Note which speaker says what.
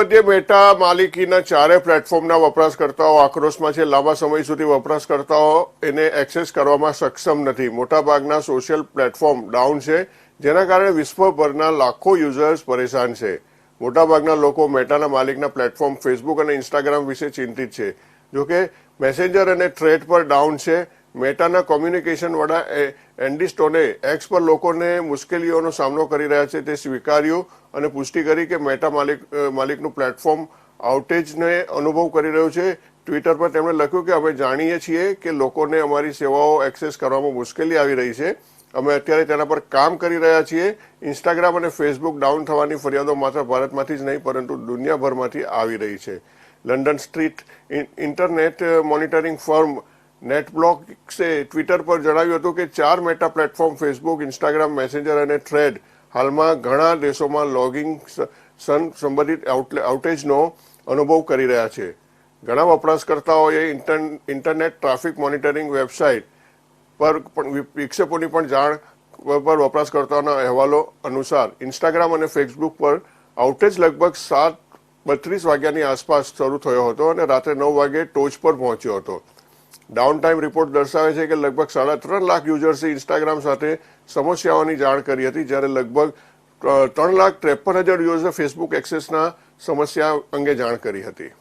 Speaker 1: મધ્ય મેટા માલિકીના ચારે પ્લેટફોર્મના વપરાશકર્તાઓ આક્રોશમાં છે. લાંબા સમય સુધી વપરાશકર્તાઓ એને એક્સેસ કરવામાં સક્ષમ નથી. મોટાભાગના સોશિયલ પ્લેટફોર્મ ડાઉન છે, જેના કારણે વિશ્વભરના લાખો યુઝર્સ પરેશાન છે. મોટાભાગના લોકો મેટાના માલિકના પ્લેટફોર્મ ફેસબુક અને ઇન્સ્ટાગ્રામ વિશે ચિંતિત છે. જોકે મેસેન્જર અને થ્રેડ પર ડાઉન છે. મેટાના કોમ્યુનિકેશન વડા એન્ડી સ્ટોને એક્સ પર લોકોને મુશ્કેલીઓનો સામનો કરી રહ્યા છે, તે સ્વીકાર્યું અને પુષ્ટિ કરી કે મેટા માલિક માલિકનું પ્લેટફોર્મ આઉટેજને અનુભવ કરી રહ્યું છે. ટ્વિટર પર તેમણે લખ્યું કે અમે જાણીએ છીએ કે લોકોને અમારી સેવાઓ એક્સેસ કરવામાં મુશ્કેલી આવી રહી છે. અમે અત્યારે તેના પર કામ કરી રહ્યા છીએ. ઇન્સ્ટાગ્રામ અને ફેસબુક ડાઉન થવાની ફરિયાદો માત્ર ભારતમાંથી જ નહીં, પરંતુ દુનિયાભરમાંથી આવી રહી છે. London street internet monitoring firm નેટબ્લોક્સે Twitter પર જણાવ્યું હતું કે ચાર Meta platform Facebook Instagram Messenger અને થ્રેડ હાલમાં ઘણા દેશોમાં લોગિંગ સન સંબંધિત આઉટેજનો અનુભવ કરી રહ્યા છે. ઘણા વપરાશકર્તાઓએ inter- internet traffic monitoring website પર પણ વિક્ષેપોની પણ જાણ પર વપરાશકર્તાઓના અહેવાલો અનુસાર ઇન્સ્ટાગ્રામ અને ફેસબુક પર આઉટેજ લગભગ સાત, બત્રીસ વાગ્યાની આસપાસ શરૂ થયો હતો અને રાત્રે નવ વાગે ટોચ પર પહોંચ્યો હતો. ડાઉન ટાઈમ રિપોર્ટ દર્શાવે છે કે લગભગ સાડા ત્રણ લાખ યુઝર્સે ઇન્સ્ટાગ્રામ સાથે સમસ્યાઓની જાણ કરી હતી, જ્યારે લગભગ ત્રણ લાખ ત્રેપન હજાર યુઝર્સે ફેસબુક એક્સેસના સમસ્યા અંગે જાણ કરી હતી.